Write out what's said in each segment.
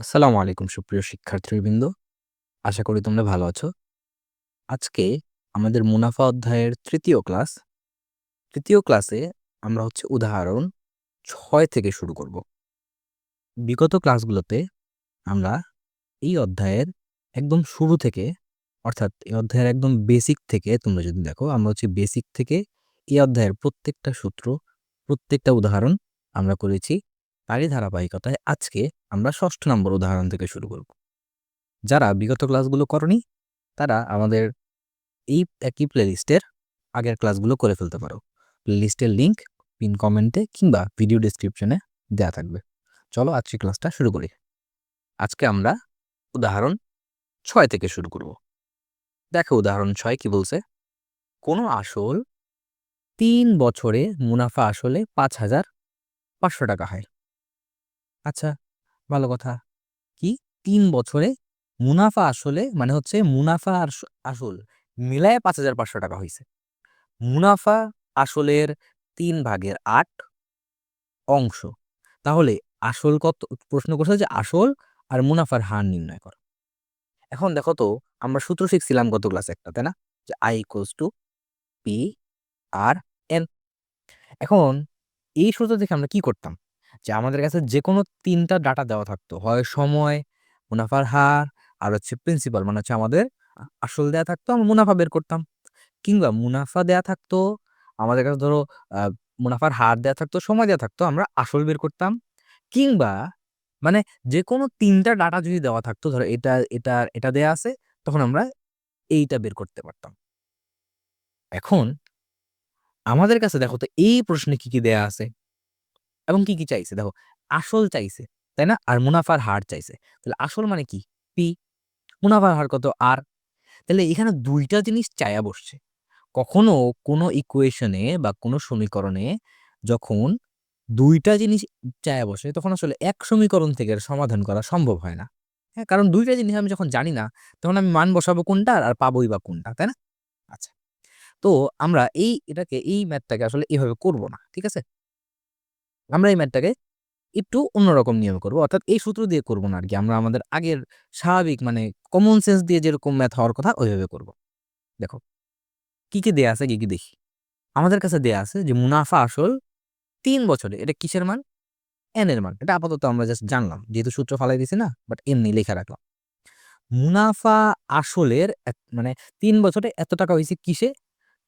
আসসালামু আলাইকুম সুপ্রিয় শিক্ষার্থীবৃন্দ। আশা করি তোমরা ভালো আছো। আজকে আমাদের মুনাফা অধ্যায়ের তৃতীয় ক্লাস। তৃতীয় ক্লাসে আমরা হচ্ছে উদাহরণ ছয় থেকে শুরু করব। বিগত ক্লাসগুলোতে আমরা এই অধ্যায়ের একদম শুরু থেকে অর্থাৎ এই অধ্যায়ের একদম বেসিক থেকে তোমরা যদি দেখো আমরা হচ্ছে বেসিক থেকে এই অধ্যায়ের প্রত্যেকটা সূত্র, প্রত্যেকটা উদাহরণ আমরা করেছি। তারই ধারাবাহিকতায় আজকে আমরা ষষ্ঠ নম্বর উদাহরণ থেকে শুরু করব। যারা বিগত ক্লাসগুলো করনি তারা আমাদের এই একই প্লেলিস্টের আগের ক্লাসগুলো করে ফেলতে পারো। প্লেলিস্টের লিঙ্ক পিন কমেন্টে কিংবা ভিডিও ডেসক্রিপশনে দেয়া থাকবে। চলো আজকে ক্লাসটা শুরু করি। আজকে আমরা উদাহরণ ছয় থেকে শুরু করব। দেখো উদাহরণ ছয় কি বলছে? কোনো আসল তিন বছরে মুনাফা আসলে ৫,৫০০ টাকা হয়। আচ্ছা ভালো কথা। কি ৩ বছরে মুনাফা আসলে মানে হচ্ছে মুনাফা আর আসল মিলায়ে ৫,৫০০ টাকা হইছে। মুনাফা আসলের ৩ ভাগের ৮ অংশ। তাহলে আসল কত প্রশ্ন করছে যে আসল আর মুনাফার হার নির্ণয় করো। এখন দেখো তো আমরা সূত্র শিখছিলাম গত ক্লাসে একটা, তাই না? যে I equals to P R N এখন এই সূত্র দেখে আমরা কি করতাম? যে আমাদের কাছে যেকোনো ৩ টা ডাটা দেওয়া থাকতো। হয় সময়, মুনাফার হার আর হচ্ছে প্রিন্সিপাল মানে হচ্ছে আমাদের আসল দেয়া থাকতো আমরা মুনাফা বের করতাম। কিংবা মুনাফা দেয়া থাকতো, আমাদের কাছে ধরো মুনাফার হার দেয়া থাকতো, সময় দেওয়া থাকতো, আমরা আসল বের করতাম। কিংবা মানে যেকোনো ৩ টা ডাটা যদি দেওয়া থাকতো ধরো এটা, এটা, এটা দেয়া আছে তখন আমরা এইটা বের করতে পারতাম। এখন আমাদের কাছে দেখো তো এই প্রশ্নে কি, কি দেয়া আছে? এবং কি, কি চাইছে? দেখো আসল চাইছে, তাই না? আর মুনাফার হার চাইছে। তাহলে আসল মানে কি? পি মুনাফার হার কত? আর তাহলে এখানে দুইটা জিনিস চাইয়া বসছে। কখনো কোনো ইকুয়েশনে বা কোনো সমীকরণে যখন দুইটা জিনিস চায়া বসে তখন আসলে এক সমীকরণ থেকে সমাধান করা সম্ভব হয় না। হ্যাঁ? কারণ দুইটা জিনিস আমি যখন জানি না তখন আমি মান বসাবো কোনটার আর পাবোই বা কোনটা, তাই না? আচ্ছা। তো আমরা এই এটাকে এই ম্যাথটাকে আসলে এভাবে করব না। ঠিক আছে? আমরা এই ম্যাথটাকে একটু অন্যরকম নিয়মে করব। অর্থাৎ এই সূত্র দিয়ে করব না আর কি আমরা আমাদের আগের স্বাভাবিক মানে কমন সেন্স দিয়ে যেরকম ম্যাথ হওয়ার কথা ওইভাবে করব। দেখো কি, কি দেয়া আছে কি, কি দেখি। আমাদের কাছে দেয়া আছে যে মুনাফা আসল তিন বছরে। এটা কিসের মান? N এর মান। এটা আপাতত আমরা জাস্ট জানলাম। যেহেতু সূত্র ফালাই দিছি না বাট এমনি লেখা রাখলাম। মুনাফা আসলের মানে তিন বছরে এত টাকা হয়েছে কিসে?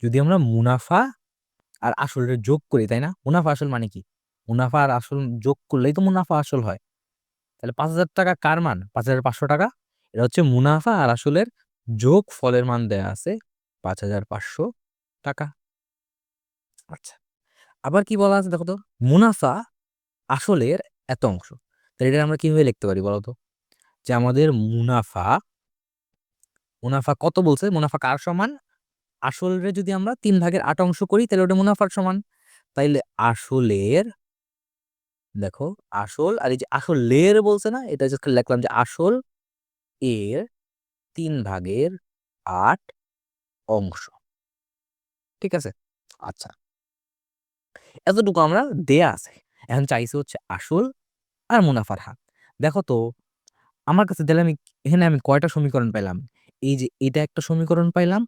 যদি আমরা মুনাফা আর আসলের যোগ করি, তাই না? মুনাফা আসল মানে কি? মুনাফা আর আসল যোগ করলেই তো মুনাফা আসল হয়। তাহলে ৫,০০০ টাকা কার মান? ৫,৫০০ টাকা। এটা হচ্ছে মুনাফা আর আসলের যোগ ফলের মান দেয়া আছে ৫,৫০০ টাকা। আচ্ছা। আবার কি বলা আছে দেখো তো? মুনাফা আসলের এত অংশ। তাহলে এটা আমরা কীভাবে লিখতে পারি বলো তো? যে আমাদের মুনাফা মুনাফা কত বলছে? মুনাফা কার সমান? আসলের যদি আমরা তিন ভাগের আট অংশ করি তাহলে ওটা মুনাফার সমান। তাইলে আসলের দেখো আসল আর এই যে আসলের বলছে না? এটা জাস্ট লিখলাম যে আসল এর তিন ভাগের আট অংশ। ঠিক আছে? আচ্ছা। এতটুকু আমরা দেয়া আছে। এখন চাইছে হচ্ছে আসল আর মুনাফার হার। দেখো তো আমার কাছে তাহলে আমি এখানে আমি কয়টা সমীকরণ পাইলাম? এই যে এটা একটা সমীকরণ পাইলাম,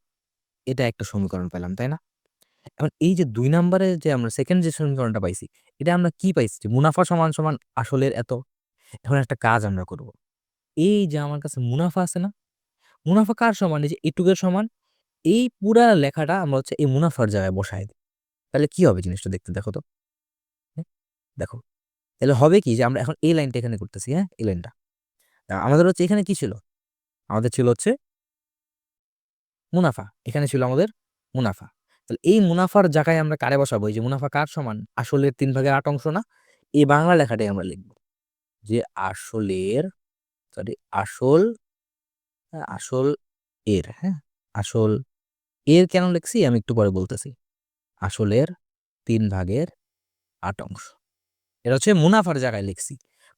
এটা একটা সমীকরণ পাইলাম, তাই না? এখন এই যে দুই নাম্বারে যে আমরা সেকেন্ড যে সমীকরণটা পাইছি, এটা আমরা কি পাইছি? মুনাফা সমান, সমান আসলের এত। এখন একটা কাজ আমরা করব। এই যে আমার কাছে মুনাফা আছে না? মুনাফা কার সমান? এই যে এটুকের সমান। এই পুরা লেখাটা আমরা হচ্ছে এই মুনাফার জায়গায় বসায় দিই। তাহলে কি হবে জিনিসটা দেখতে দেখো তো? হ্যাঁ? দেখো। তাহলে হবে কি যে আমরা এখন এই লাইনটা এখানে করতেছি, হ্যাঁ? এই লাইনটা। আমাদের হচ্ছে এখানে কি ছিল? আমাদের ছিল হচ্ছে মুনাফা। এখানে ছিল আমাদের মুনাফা। তাহলে এই মুনাফার জায়গায় আমরা কারে বসাবো? এই যে মুনাফা কার সমান? আসলের তিন ভাগের ৮ অংশ না? এই বাংলা লেখাটাই আমরা লিখব। যে আসলের সরি আসল আ আসল এর, হ্যাঁ? আসল এর কেন লিখছি আমি একটু পরে বলতেছি। আসলের তিন ভাগের আট অংশ। এটা হচ্ছে মুনাফার জায়গায় লিখছি।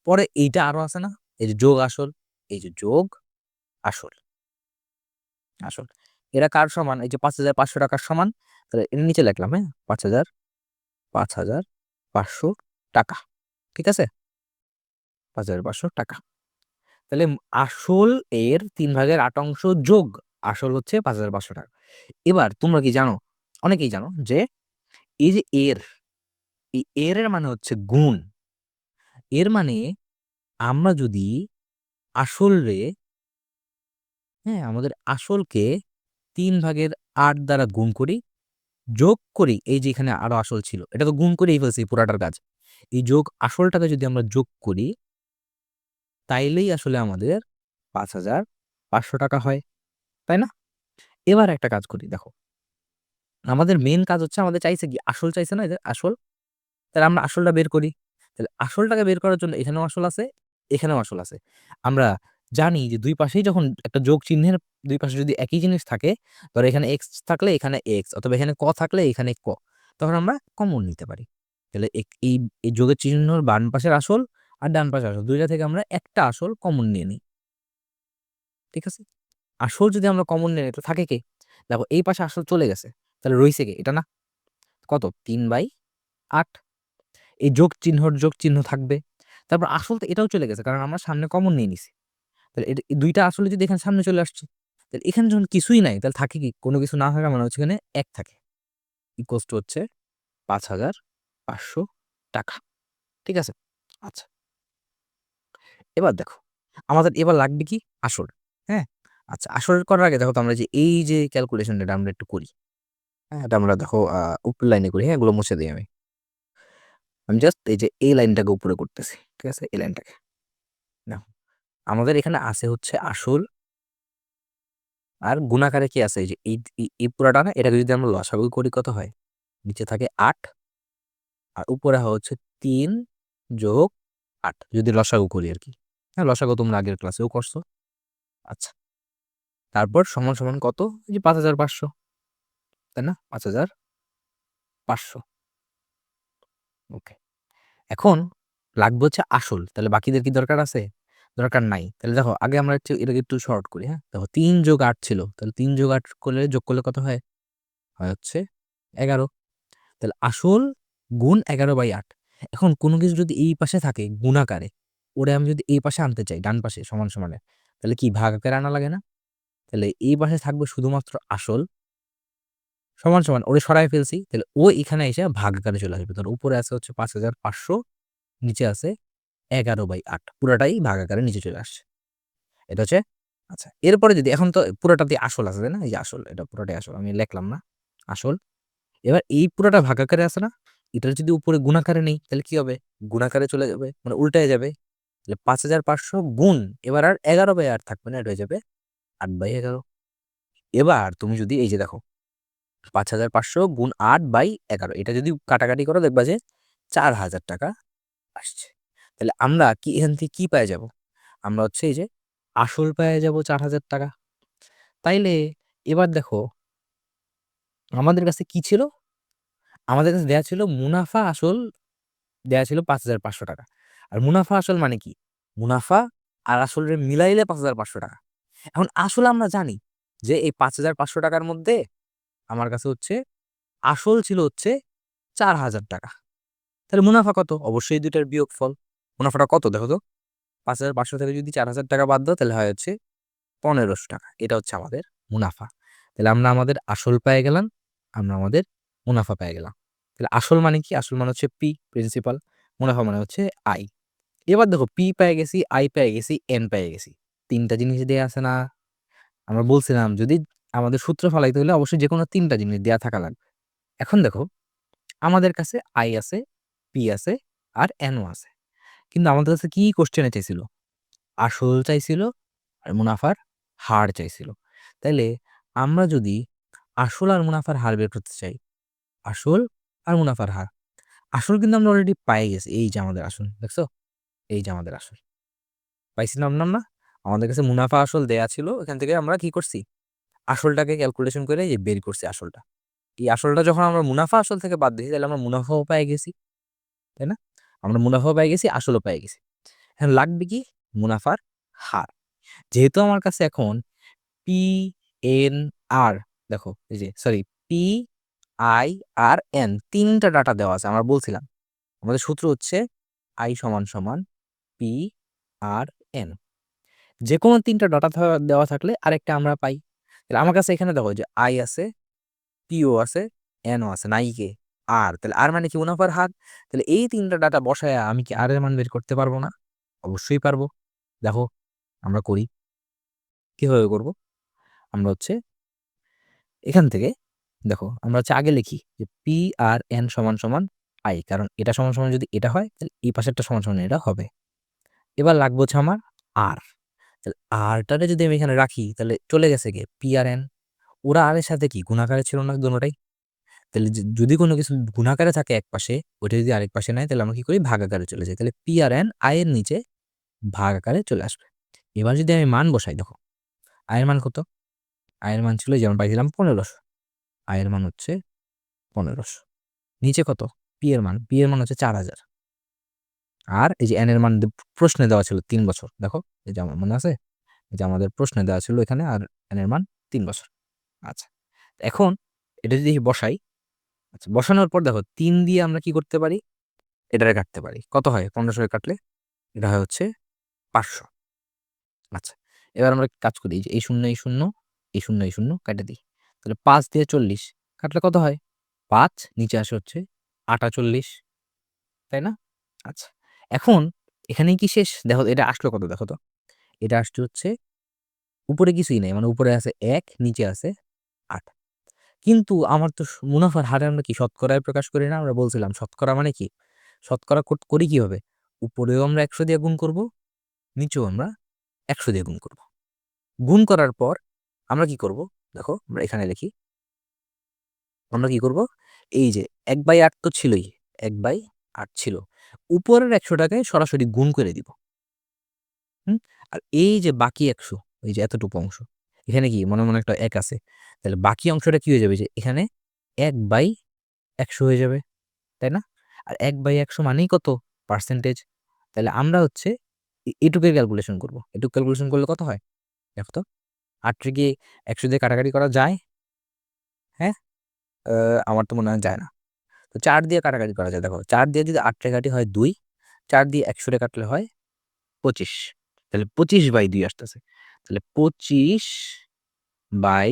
পরে এইটা আরও আছে না? এই যে যোগ আসল, এই যে যোগ আসল। আসল। এরা কার সমান? এই যে ৫,৫০০ টাকার সমান। তাহলে এর নিচে লিখলাম, হ্যাঁ? ৫,০০০ ৫,৫০০ টাকা। ঠিক আছে? ৫,৫০০ টাকা। তাহলে আসল এর তিন ভাগের আট অংশ যোগ আসল হচ্ছে পাঁচ হাজার পাঁচশো টাকা এবার তোমরা কি জানো অনেকেই জানো যে এই যে এর এই এর এর মানে হচ্ছে গুণ এর মানে আমরা যদি আসল রে হ্যাঁ আমাদের আসলকে তিন ভাগের আট দ্বারা গুণ করি যোগ করি, এই যে এখানে আরও আসল ছিল, এটা তো গুণ করেই ফেলছি পুরাটার কাজ। এই যোগ আসলটাকে যদি আমরা যোগ করি, তাইলেই আসলে আমাদের পাঁচ হাজার পাঁচশো টাকা হয়, তাই না? এবার একটা কাজ করি, দেখো। আমাদের মেন কাজ হচ্ছে, আমাদের চাইছে কি? আসল চাইছে না যে আসল। তাহলে আমরা আসলটা বের করি। তাহলে আসলটাকে বের করার জন্য এখানেও আসল আছে, এখানেও আসল আছে। আমরা জানি যে দুই পাশেই যখন একটা যোগ চিহ্নের দুই পাশে যদি একই জিনিস থাকে, ধরো এখানে এক্স থাকলে এখানে এক্স অথবা এখানে ক থাকলে এখানে ক, তখন আমরা কমন নিতে পারি। তাহলে এই এই যোগের চিহ্নর বাম পাশের আসল আর ডান পাশের আসল, দুইটা থেকে আমরা একটা আসল কমন নিয়ে নিই। ঠিক আছে? আসল যদি আমরা কমন নিয়ে নিই তো থাকে কে? দেখো, এই পাশে আসল চলে গেছে, তাহলে রইছে কে? এটা না? কত? তিন বাই আট। এই যোগ চিহ্নর যোগ চিহ্ন থাকবে। তারপর আসল তো এটাও চলে গেছে, কারণ আমরা সামনে কমন নিয়ে নিছি। তাহলে দুইটা আসলে যদি এখানে সামনে চলে আসছে, তাহলে এখানে যখন কিছুই নাই, তাহলে থাকে কি? কোনো কিছু না থাকা মানে হচ্ছে এখানে এক থাকে। ইকোস টু হচ্ছে পাঁচ হাজার পাঁচশো টাকা। ঠিক আছে? আচ্ছা। এবার দেখো, আমাদের এবার লাগবে কি? আসল। হ্যাঁ? আচ্ছা আসল করার আগে দেখো তো আমরা যে এই যে ক্যালকুলেশনটা আমরা একটু করি। হ্যাঁ এটা আমরা দেখো উপর লাইনে করি। হ্যাঁ এগুলো মুছে দিই আমি। আমি জাস্ট এই যে এই লাইনটাকে উপরে করতেছি। ঠিক আছে? এই লাইনটাকে না আমাদের এখানে আছে হচ্ছে আসল আর গুণাকারে কি আছে? এই যে এই এই পুরাটা না, এটাকে যদি আমরা লসাগু করি কত হয়? নিচে থাকে আট আর উপরে হচ্ছে তিন যোগ আট, যদি লসাগু করি আর কি। হ্যাঁ লসাগু তোমরা আগের ক্লাসেও করছ। আচ্ছা তারপর সমান সমান কত? এই যে পাঁচ হাজার পাঁচশো, তাই না? পাঁচ হাজার পাঁচশো। ওকে, এখন লাগবে হচ্ছে আসল, তাহলে বাকিদের কি দরকার আছে? দরকার নাই। তাহলে দেখো, আগে আমরা হচ্ছে এটাকে একটু শর্ট করি হ্যাঁ? দেখো, তিন যোগ আট ছিল। তাহলে তিন যোগ আট করলে যোগ করলে কত হয়? হয় হচ্ছে এগারো। তাহলে আসল গুণ এগারো বাই আট। এখন কোনো কিছু যদি এই পাশে থাকে গুণাকারে, ওরে আমি যদি এই পাশে আনতে চাই, ডান পাশে, সমান সমানে, তাহলে কি ভাগ আকারে আনা লাগে না? তাহলে এই পাশে থাকবে শুধুমাত্র আসল, সমান সমান, ওরে সরাই ফেলছি, তাহলে ও এখানে এসে ভাগ আকারে চলে আসবে। তাহলে উপরে আছে হচ্ছে পাঁচ হাজার পাঁচশো, নিচে আছে এগারো বাই আট। পুরাটাই ভাগ আকারে নিচে চলে আসছে। এটা হচ্ছে আচ্ছা এরপরে যদি, এখন তো পুরোটাতে আসল আছে না? এই যে আসল, এটা পুরোটাই আসল, আমি লিখলাম না। আসল। এবার এই পুরোটা ভাগ আকারে আছে না? এটার যদি উপরে গুণাকারে নেই, তাহলে কি হবে? গুণাকারে চলে যাবে মানে উল্টায় যাবে। তাহলে পাঁচ হাজার পাঁচশো গুণ, এবার আর এগারো বাই আট থাকবে না, এটা হয়ে যাবে আট বাই এগারো। এবার তুমি যদি, এই যে দেখো, পাঁচ হাজার পাঁচশো গুণ আট বাই এগারো, এটা যদি কাটাকাটি করো, দেখবা যে চার হাজার টাকা আসছে। তাহলে আমরা কি, এখান থেকে কি পেয়ে যাব? আমরা হচ্ছে এই যে আসল পায়ে যাব চার হাজার টাকা। তাইলে এবার দেখো, আমাদের কাছে কি ছিল? আমাদের কাছে দেয়া ছিল মুনাফা আসল, দেয়া ছিল পাঁচ হাজার পাঁচশো টাকা। আর মুনাফা আসল মানে কি? মুনাফা আর আসলের মিলাইলে পাঁচ হাজার পাঁচশো টাকা। এখন আসলে আমরা জানি যে এই পাঁচ হাজার পাঁচশো টাকার মধ্যে আমার কাছে হচ্ছে, আসল ছিল হচ্ছে চার হাজার টাকা। তাহলে মুনাফা কত? অবশ্যই দুইটার বিয়োগ ফল মুনাফাটা কত? দেখো তো। পাঁচ হাজার পাঁচশো থেকে যদি চার হাজার টাকা বাদ দাও, তাহলে হয় হচ্ছে পনেরোশো টাকা। এটা হচ্ছে আমাদের মুনাফা। তাহলে আমরা আমাদের আসল পেয়ে গেলাম, আমরা আমাদের মুনাফা পেয়ে গেলাম। তাহলে আসল মানে কি? আসল মানে হচ্ছে পি প্রিন্সিপাল মুনাফা মানে হচ্ছে আই এবার দেখো পি পেয়ে গেছি আই পেয়ে গেছি এন পেয়ে গেছি। তিনটা জিনিস দেওয়া আছে না? আমরা বলছিলাম, যদি আমাদের সূত্র ফলাইতে হলে অবশ্যই যে কোনো তিনটা জিনিস দেওয়া থাকা লাগবে। এখন দেখো, আমাদের কাছে আই আছে পি আছে, আর এনও আছে। কিন্তু আমাদের কাছে কি কোশ্চেনে চাইছিল? আসল চাইছিল আর মুনাফার হার চাইছিল। তাইলে আমরা যদি আসল আর মুনাফার হার বের করতে চাই, আসল আর মুনাফার হার, আসল কিন্তু আমরা অলরেডি পাই গেছি। এই যে আমাদের আসল, দেখছ? এই যে আমাদের আসল। পাইছি নাম নাম না আমাদের কাছে মুনাফা আসল দেয়া ছিল, এখান থেকে আমরা কি করছি? আসলটাকে ক্যালকুলেশন করে যে বের করছি আসলটা। এই আসলটা যখন আমরা মুনাফা আসল থেকে বাদ দিই তাহলে আমরা মুনাফাও পাই গেছি। তাই না? আমরা মুনাফাও পাই গেছি, আসলও পাই গেছি। এখন লাগবে কি? মুনাফার হার। যেহেতু আমার কাছে এখন পি এন আর দেখো, এই যে sorry P I R N তিনটা ডাটা দেওয়া আছে, আমরা বলছিলাম। আমাদের সূত্র হচ্ছে আই সমান সমান পি আর এন যে কোনো তিনটা ডাটা দেওয়া থাকলে আরেকটা আমরা পাই। তাহলে আমার কাছে এখানে দেখো, যে আই আছে পিও আছে এনও আছে নাই কে আর তাহলে আর মানে কি মুনাফার হার? তাহলে এই তিনটা ডাটা বসায় আমি কি আর এর মান বের করতে পারব না? অবশ্যই পারব। দেখো, আমরা করি। কীভাবে করব? আমরা হচ্ছে এখান থেকে, দেখো, আমরা হচ্ছে আগে লিখি যে পি আর এন সমান সমান আই কারণ এটা সমান সমান যদি এটা হয়, তাহলে এই পাশেরটা সমান সমান এটা হবে। এবার লাগবে হচ্ছে আমার আর তাহলে আরটারে যদি আমি এখানে রাখি, তাহলে চলে গেছে গে পি আর এন ওরা আর এর সাথে কি? গুণাকারে ছিল না, দুটোটাই? তাহলে যদি কোনো কিছু গুণাকারে থাকে এক পাশে, ওটা যদি আরেক পাশে নেয়, তাহলে আমরা কি করি? ভাগ আকারে চলে যাই। তাহলে পি আর এন আয়ের নিচে ভাগ আকারে চলে আসবে। এবার যদি আমি মান বসাই, দেখো আয়ের মান কত? আয়ের মান ছিল যেমন পাইছিলাম পনেরোশো। আয়ের মান হচ্ছে পনেরোশো। নিচে কত? পি এর মান। পি এর মান হচ্ছে চার হাজার। আর এই যে এন এর মান প্রশ্নে দেওয়া ছিল তিন বছর, দেখো, এই যে আমার মনে আছে? যে আমাদের প্রশ্নে দেওয়া ছিল এখানে, আর এন এর মান তিন বছর। আচ্ছা এখন এটা যদি বসাই আচ্ছা বসানোর পর দেখো তিন দিয়ে আমরা কি করতে পারি? এটারে কাটতে পারি। কত হয়? পনেরোশো কাটলে এটা হয় হচ্ছে পাঁচশো। আচ্ছা এবার আমরা কাজ করি। এই শূন্য এই শূন্য এই শূন্য এই শূন্য কেটে দিই। তাহলে পাঁচ দিয়ে চল্লিশ কাটলে কত হয়? পাঁচ, নিচে আসে হচ্ছে আটা চল্লিশ তাই না? আচ্ছা এখন এখানে কি শেষ? দেখো এটা আসলো কত দেখো তো? এটা আসছে হচ্ছে উপরে কিছুই নেই। মানে উপরে আছে এক, নিচে আছে আট। কিন্তু আমার তো মুনাফার হারে আমরা কি শতকরায় প্রকাশ করি না? আমরা বলছিলাম, শতকরা মানে কি? শতকরা কর- করি কি হবে উপরেও আমরা একশো দিয়ে গুণ করব, নিচেও আমরা একশো দিয়ে গুণ করব। গুণ করার পর আমরা কি করব? দেখো, আমরা এখানে লিখি। আমরা কি করব? এই যে এক বাই আট তো ছিলই, এক বাই আট ছিল। উপরের একশো টাকায় সরাসরি গুণ করে দিব। হুম? আর এই যে বাকি একশো, এই যে এতটুকু অংশ এখানে কি? মনে মনে একটা এক আছে। তাহলে বাকি অংশটা কি হয়ে যাবে? যে এখানে এক বাই একশো হয়ে যাবে, তাই না? আর এক বাই একশো মানেই কত? পার্সেন্টেজ তাহলে আমরা হচ্ছে এটুকুর ক্যালকুলেশন করব। এটুক ক্যালকুলেশন করলে কত হয়? দেখো তো আটটা কি একশো দিয়ে কাটাকাটি করা যায় হ্যাঁ? আমার তো মনে হয় যায় না। তো চার দিয়ে কাটাকাটি করা যায়। দেখো, চার দিয়ে যদি আটটা কাটি হয় দুই, চার দিয়ে একশোটা কাটলে হয় পঁচিশ। তাহলে পঁচিশ বাই দুই আসতেছে। তাহলে পঁচিশ বাই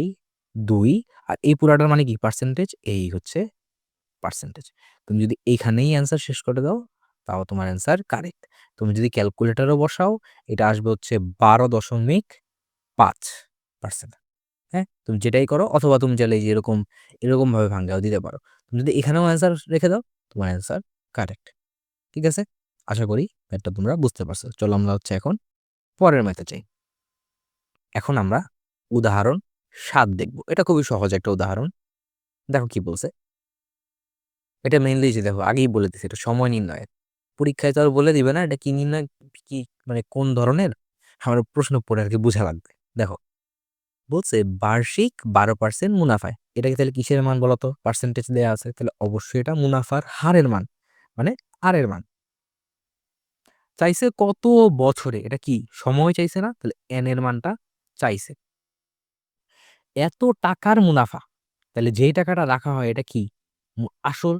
দুই, আর এই পুরাটার মানে কি? পার্সেন্টেজ এই হচ্ছে পার্সেন্টেজ তুমি যদি এইখানেই অ্যান্সার শেষ করে দাও, তাও তোমার অ্যান্সার কারেক্ট তুমি যদি ক্যালকুলেটারও বসাও, এটা আসবে হচ্ছে বারো দশমিক পাঁচ পার্সেন্ট হ্যাঁ? তুমি যেটাই করো, অথবা তুমি চাইলে যে এরকম এরকমভাবে ভাঙ্গাও, দিতে পারো। তুমি যদি এখানেও অ্যান্সার রেখে দাও, তোমার অ্যান্সার কারেক্ট ঠিক আছে? আশা করি ম্যাথটা তোমরা বুঝতে পারছ। চলো আমরা হচ্ছে এখন পরের ম্যাথে চাই এখন আমরা উদাহরণ সাত দেখব। এটা খুবই সহজ একটা উদাহরণ। দেখো কি বলছে। এটা মেইনলি যে দেখো, আগেই বলে দিছে এটা সময় নির্ণয়ের পরীক্ষায় তো আর বলে দিবে না, এটা কি নির্ণয়, কি মানে কোন ধরনের? আমার প্রশ্ন পড়ে আর কি বোঝা লাগবে। দেখো, বলছে বার্ষিক বারো পার্সেন্ট মুনাফায়। এটাকে তাহলে কিসের মান বলতো পার্সেন্টেজ দেওয়া আছে। তাহলে অবশ্যই এটা মুনাফার হারের মান মানে আরের মান। চাইছে কত বছরে? এটা কি? সময় চাইছে না? তাহলে এন এর মানটা চাইছে। এত টাকার মুনাফা। তাহলে যেই টাকাটা রাখা হয় এটা কি? আসল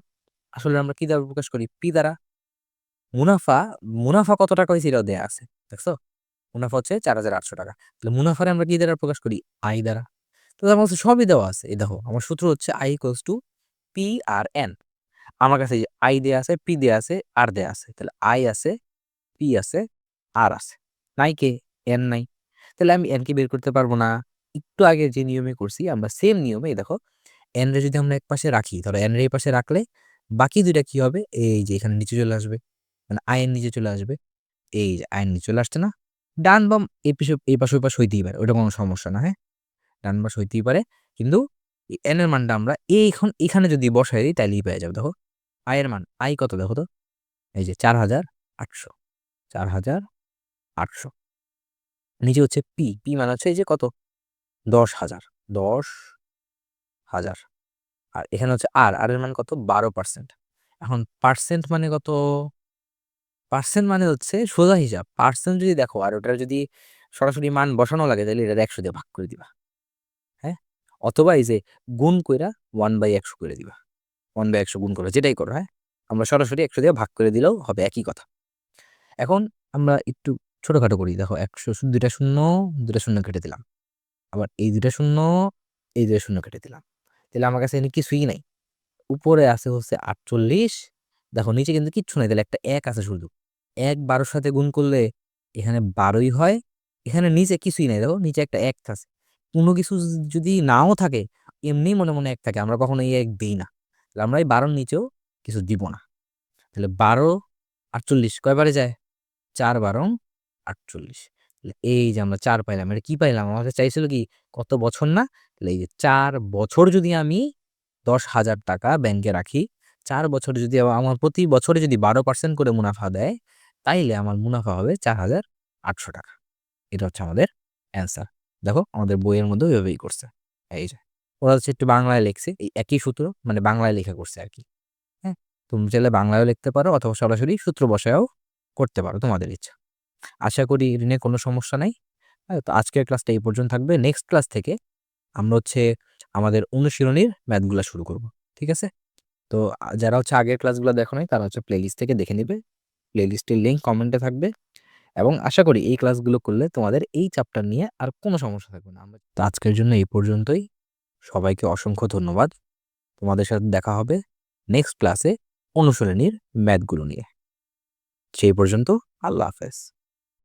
আসলে আমরা কি দ্বারা প্রকাশ করি? পি দ্বারা। মুনাফা মুনাফা কত টাকা হয়েছে এটাও দেয়া আছে, দেখছ? মুনাফা হচ্ছে চার হাজার আটশো টাকা। তাহলে মুনাফারে আমরা কি দ্বারা প্রকাশ করি? আই দ্বারা। তো আমার কাছে সবই দেওয়া আছে। এই দেখো, আমার সূত্র হচ্ছে I equals to P R N. আমার কাছে আই দেয়া আছে, পি দেয়া আছে, আর দেয়া আছে। তাহলে আই আছে, পি আছে, আর আছে। নাই কে? এন নাই। তাহলে আমি এন কে বের করতে পারব না। একটু আগে যে নিয়মে করছি, আমরা সেম নিয়মে দেখো এন রে যদি আমরা এক পাশে রাখি ধরো এন রে এই পাশে রাখলে বাকি দুইটা কি হবে? এই যে এখানে নিচে চলে আসবে। মানে আয়ের নিচে চলে আসবে। এই যে আয়ের নিচে চলে আসছে না? ডান বাম এই পাশে এই পাশে, ওই পাশে হইতেই পারে ওটা কোনো সমস্যা না হ্যাঁ? ডান পাশে হইতেই পারে, কিন্তু এন এর মানটা আমরা এইখন, এখানে যদি বসাই দিই তাহলেই পেয়ে যাবে, দেখো। আয়ের মান আই কত, দেখো তো? এই যে চার হাজার আটশো, চার হাজার আটশো। নিচে হচ্ছে পি পি মানে হচ্ছে এই যে কত? দশ হাজার দশ হাজার। আর এখানে হচ্ছে আর আর এর মান কত? বারো পার্সেন্ট এখন পার্সেন্ট মানে কত? পার্সেন্ট মানে হচ্ছে সোজা হিসাব। পার্সেন্ট যদি দেখো, আর ওটার যদি সরাসরি মান বসানো লাগে, তাহলে এটা একশো দিয়ে ভাগ করে দিবা। হ্যাঁ? অথবা এই যে গুণ কইরা ওয়ান বাই একশো করে দিবা। ওয়ান বাই একশো গুণ করে, যেটাই করো হ্যাঁ? আমরা সরাসরি একশো দিয়ে ভাগ করে দিলেও হবে একই কথা। এখন আমরা একটু ছোটোখাটো করি। দেখো, একশো দুইটা শূন্য দুটা শূন্য কেটে দিলাম। আবার এই দুটা শূন্য, এই দুটা শূন্য কেটে দিলাম। তাহলে আমার কাছে কিছুই নাই। উপরে আছে হচ্ছে আটচল্লিশ। দেখো, নিচে কিন্তু কিচ্ছু নাই। তাহলে একটা এক আছে শুধু। এক বারোর সাথে গুণ করলে এখানে বারোই হয়। এখানে নিচে কিছুই নাই। দেখো, নিচে একটা এক আছে। কোনো কিছু যদি নাও থাকে, এমনি মনে মনে এক থাকে। আমরা কখনো এই এক দিই না। তাহলে আমরা এই বারোর নিচেও কিছু দিব না। তাহলে বারো আটচল্লিশ কয়বারে যায়? চার বারো আটচল্লিশ। এই যে আমরা চার পাইলাম, এটা কি পাইলাম? আমাদের চাইছিল কি কত বছর না? তাহলে এই যে চার বছর যদি আমি দশ হাজার টাকা ব্যাংকে রাখি, চার বছর যদি আমার প্রতি বছরে যদি বারো পার্সেন্ট করে মুনাফা দেয়, তাইলে আমার মুনাফা হবে চার হাজার আটশো টাকা। এটা হচ্ছে আমাদের অ্যান্সার দেখো আমাদের বইয়ের মধ্যে ওইভাবেই করছে। এই যে, ওরা হচ্ছে একটু বাংলায় লিখছে, এই একই সূত্র মানে বাংলায় লেখা করছে আর কি। হ্যাঁ তুমি চাইলে বাংলায়ও লিখতে পারো অথবা সরাসরি সূত্র বসায়ও করতে পারো তোমাদের ইচ্ছা। আশা করি ঋণে কোনো সমস্যা নাই। হ্যাঁ, তো আজকের ক্লাসটা এই পর্যন্ত থাকবে। নেক্সট ক্লাস থেকে আমরা হচ্ছে আমাদের অনুশীলনীর ম্যাথগুলো শুরু করব ঠিক আছে? তো যারা হচ্ছে আগের ক্লাসগুলো দেখো নাই তারা হচ্ছে প্লেলিস্ট থেকে দেখে নেবে। প্লেলিস্টের লিঙ্ক কমেন্টে থাকবে। এবং আশা করি এই ক্লাসগুলো করলে তোমাদের এই চ্যাপ্টার নিয়ে আর কোনো সমস্যা থাকবে না। আমরা তো আজকের জন্য এই পর্যন্তই। সবাইকে অসংখ্য ধন্যবাদ। তোমাদের সাথে দেখা হবে নেক্সট ক্লাসে অনুশীলনীর ম্যাথগুলো নিয়ে। সেই পর্যন্ত আল্লাহ হাফেজ।